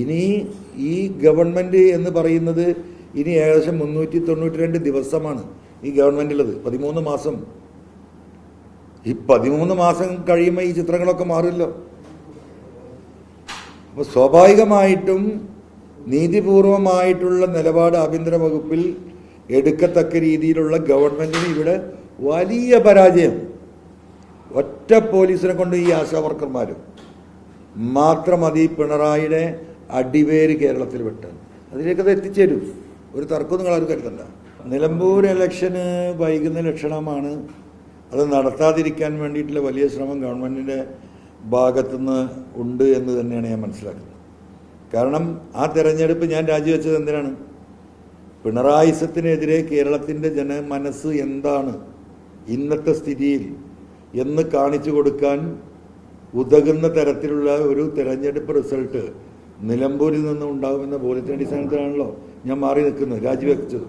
ഇനി ഈ ഗവൺമെന്റ് എന്ന് പറയുന്നത് ഇനി ഏകദേശം മുന്നൂറ്റി തൊണ്ണൂറ്റി രണ്ട് ദിവസമാണ് ഈ ഗവൺമെന്റുള്ളത് പതിമൂന്ന് മാസം. ഈ പതിമൂന്ന് മാസം കഴിയുമ്പോൾ ഈ ചിത്രങ്ങളൊക്കെ മാറില്ലോ. അപ്പോൾ സ്വാഭാവികമായിട്ടും നീതിപൂർവമായിട്ടുള്ള നിലപാട് ആഭ്യന്തര വകുപ്പിൽ എടുക്കത്തക്ക രീതിയിലുള്ള ഗവൺമെന്റിന് ഇവിടെ വലിയ പരാജയം. ഒറ്റ പോലീസിനെ കൊണ്ട് ഈ ആശാ വർക്കർമാരും. മാത്രം മതി പിണറായിയുടെ അടിവേര് കേരളത്തിൽ വെട്ടാൻ അതിലേക്കത് എത്തിച്ചേരും. ഒരു തർക്കവും നിങ്ങൾ ആരും കരുതണ്ട നിലമ്പൂർ ഇലക്ഷന് വൈകുന്ന ലക്ഷണമാണ് അത് നടത്താതിരിക്കാൻ വേണ്ടിയിട്ടുള്ള വലിയ ശ്രമം ഗവൺമെന്റിന്റെ ഭാഗത്തുനിന്ന് ഉണ്ട് എന്ന് തന്നെയാണ് ഞാൻ മനസ്സിലാക്കുന്നത്. കാരണം ആ തെരഞ്ഞെടുപ്പ് ഞാൻ രാജിവെച്ചത് എന്തിനാണ്? പിണറായിസത്തിനെതിരെ കേരളത്തിന്റെ ജനമനസ്സ് എന്താണ്? ഇന്നത്തെ സ്ഥിതിയിൽ എന്ന് കാണിച്ചു കൊടുക്കാൻ ഉതകുന്ന തരത്തിലുള്ള ഒരു തെരഞ്ഞെടുപ്പ് റിസൾട്ട് നിലമ്പൂരിൽ നിന്ന് ഉണ്ടാകുമെന്ന ബോധ്യത്തിന്റെ അടിസ്ഥാനത്തിലാണല്ലോ ഞാൻ മാറി നിൽക്കുന്നത് രാജിവെച്ചത്.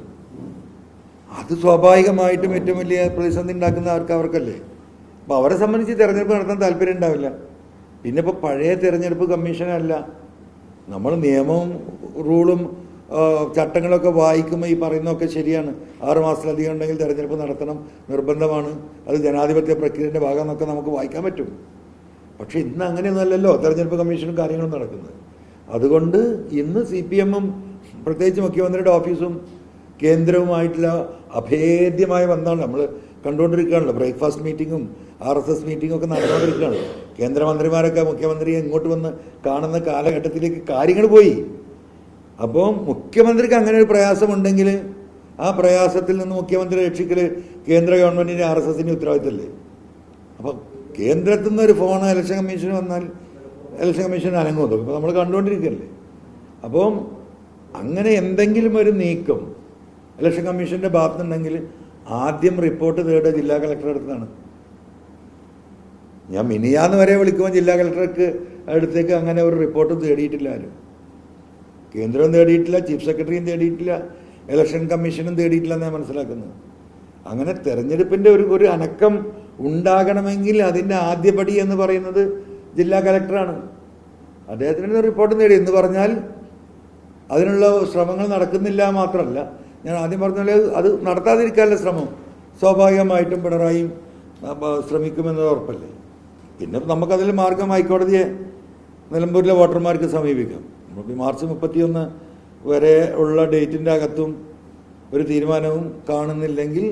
അത് സ്വാഭാവികമായിട്ടും ഏറ്റവും വലിയ പ്രതിസന്ധി ഉണ്ടാക്കുന്ന ആർക്ക് അവർക്കല്ലേ? അപ്പോൾ അവരെ സംബന്ധിച്ച് തിരഞ്ഞെടുപ്പ് നടത്താൻ താല്പര്യം ഉണ്ടാവില്ല. പിന്നെ ഇപ്പോൾ പഴയ തിരഞ്ഞെടുപ്പ് കമ്മീഷനല്ല നമ്മൾ നിയമവും റൂളും ചട്ടങ്ങളൊക്കെ വായിക്കുമ്പോൾ ഈ പറയുന്നതൊക്കെ ശരിയാണ്. ആറ് മാസത്തിലധികം ഉണ്ടെങ്കിൽ തിരഞ്ഞെടുപ്പ് നടത്തണം നിർബന്ധമാണ്. അത് ജനാധിപത്യ പ്രക്രിയയുടെ ഭാഗം എന്നൊക്കെ നമുക്ക് വായിക്കാൻ പറ്റും. പക്ഷേ ഇന്ന് അങ്ങനെയൊന്നുമല്ലല്ലോ തെരഞ്ഞെടുപ്പ് കമ്മീഷനും കാര്യങ്ങളും നടക്കുന്നത്. അതുകൊണ്ട് ഇന്ന് സി പി എമ്മും പ്രത്യേകിച്ച് മുഖ്യമന്ത്രിയുടെ ഓഫീസും കേന്ദ്രവുമായിട്ടുള്ള അഭേദ്യമായ ബന്ധമാണ് നമ്മൾ കണ്ടുകൊണ്ടിരിക്കുകയാണല്ലോ. ബ്രേക്ക്ഫാസ്റ്റ് മീറ്റിങ്ങും ആർ എസ് എസ് മീറ്റിങ്ങും ഒക്കെ നടന്നുകൊണ്ടിരിക്കുകയാണ്. കേന്ദ്രമന്ത്രിമാരൊക്കെ മുഖ്യമന്ത്രിയെ ഇങ്ങോട്ട് വന്ന് കാണുന്ന കാലഘട്ടത്തിലേക്ക് കാര്യങ്ങൾ പോയി. അപ്പോൾ മുഖ്യമന്ത്രിക്ക് അങ്ങനെ ഒരു പ്രയാസമുണ്ടെങ്കിൽ ആ പ്രയാസത്തിൽ നിന്ന് മുഖ്യമന്ത്രി രക്ഷിക്കൽ കേന്ദ്ര ഗവൺമെന്റിന്റെ ആർ എസ് എസിന്റെ ഉത്തരവാദിത്തമല്ലേ അപ്പോൾ കേന്ദ്രത്തിൽ നിന്ന് ഒരു ഫോൺ ഇലക്ഷൻ കമ്മീഷന് വന്നാൽ ഇലക്ഷൻ കമ്മീഷൻ അനങ്ങുമോ ഇപ്പോൾ നമ്മൾ കണ്ടുകൊണ്ടിരിക്കുകയല്ലേ അപ്പം അങ്ങനെ എന്തെങ്കിലും ഒരു നീക്കം ഇലക്ഷൻ കമ്മീഷന്റെ ഭാഗത്തുനിന്നുണ്ടെങ്കിൽ ആദ്യം റിപ്പോർട്ട് തേടുക ജില്ലാ കളക്ടറുടെ അടുത്താണ്. ഞാൻ മിനിയാന്ന് വരെ വിളിക്കുമ്പോൾ ജില്ലാ കളക്ടർക്ക് അടുത്തേക്ക് അങ്ങനെ ഒരു റിപ്പോർട്ടും തേടിയിട്ടില്ല ആരും. കേന്ദ്രവും തേടിയിട്ടില്ല ചീഫ് സെക്രട്ടറിയും തേടിയിട്ടില്ല ഇലക്ഷൻ കമ്മീഷനും തേടിയിട്ടില്ല എന്നാണ് മനസ്സിലാക്കുന്നത്. അങ്ങനെ തെരഞ്ഞെടുപ്പിന്റെ ഒരു ഒരു അനക്കം ഉണ്ടാകണമെങ്കിൽ അതിന്റെ ആദ്യപടി എന്ന് പറയുന്നത് ജില്ലാ കലക്ടറാണ്. അദ്ദേഹത്തിന് റിപ്പോർട്ട് നേടി. എന്ന് പറഞ്ഞാൽ അതിനുള്ള ശ്രമങ്ങൾ നടക്കുന്നില്ല മാത്രമല്ല ഞാൻ ആദ്യം പറഞ്ഞ അത് നടത്താതിരിക്കാനുള്ള ശ്രമം സ്വാഭാവികമായിട്ടും പിണറായി ശ്രമിക്കുമെന്നത് ഉറപ്പല്ലേ? പിന്നെ നമുക്കതിൽ മാർഗം ഹൈക്കോടതിയെ നിലമ്പൂരിലെ വോട്ടർമാർക്ക് സമീപിക്കാം. നമുക്ക് മാർച്ച് മുപ്പത്തിയൊന്ന് വരെ ഉള്ള ഡേറ്റിന്റെ അകത്തും ഒരു തീരുമാനവും കാണുന്നില്ലെങ്കിൽ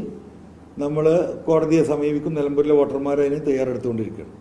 നമ്മൾ കോടതിയെ സമീപിക്കും. നിലമ്പൂരിലെ വോട്ടർമാർ അതിന് തയ്യാറെടുത്തുകൊണ്ടിരിക്കുകയാണ്.